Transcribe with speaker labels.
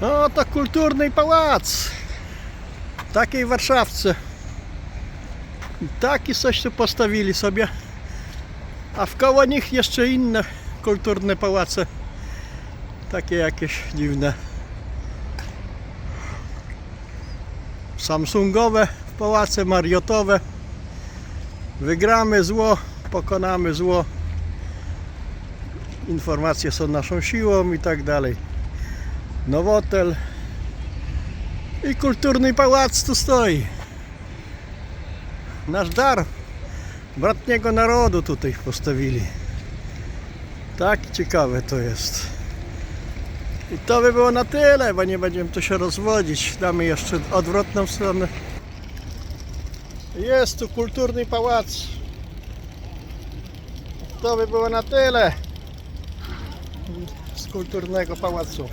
Speaker 1: No to kulturny pałac. W takiej Warszawce. I taki coś tu postawili sobie. A wkoło nich jeszcze inne kulturne pałace. Takie jakieś dziwne. Samsungowe pałace, mariotowe. Wygramy zło, pokonamy zło. Informacje są naszą siłą i tak dalej. Nowotel i kulturny pałac tu stoi. Nasz dar bratniego narodu tutaj postawili. Tak ciekawe to jest. I to by było na tyle, bo nie będziemy tu się rozwodzić. Damy jeszcze odwrotną stronę. Jest tu kulturny pałac. To by było na tyle z kulturnego pałacu.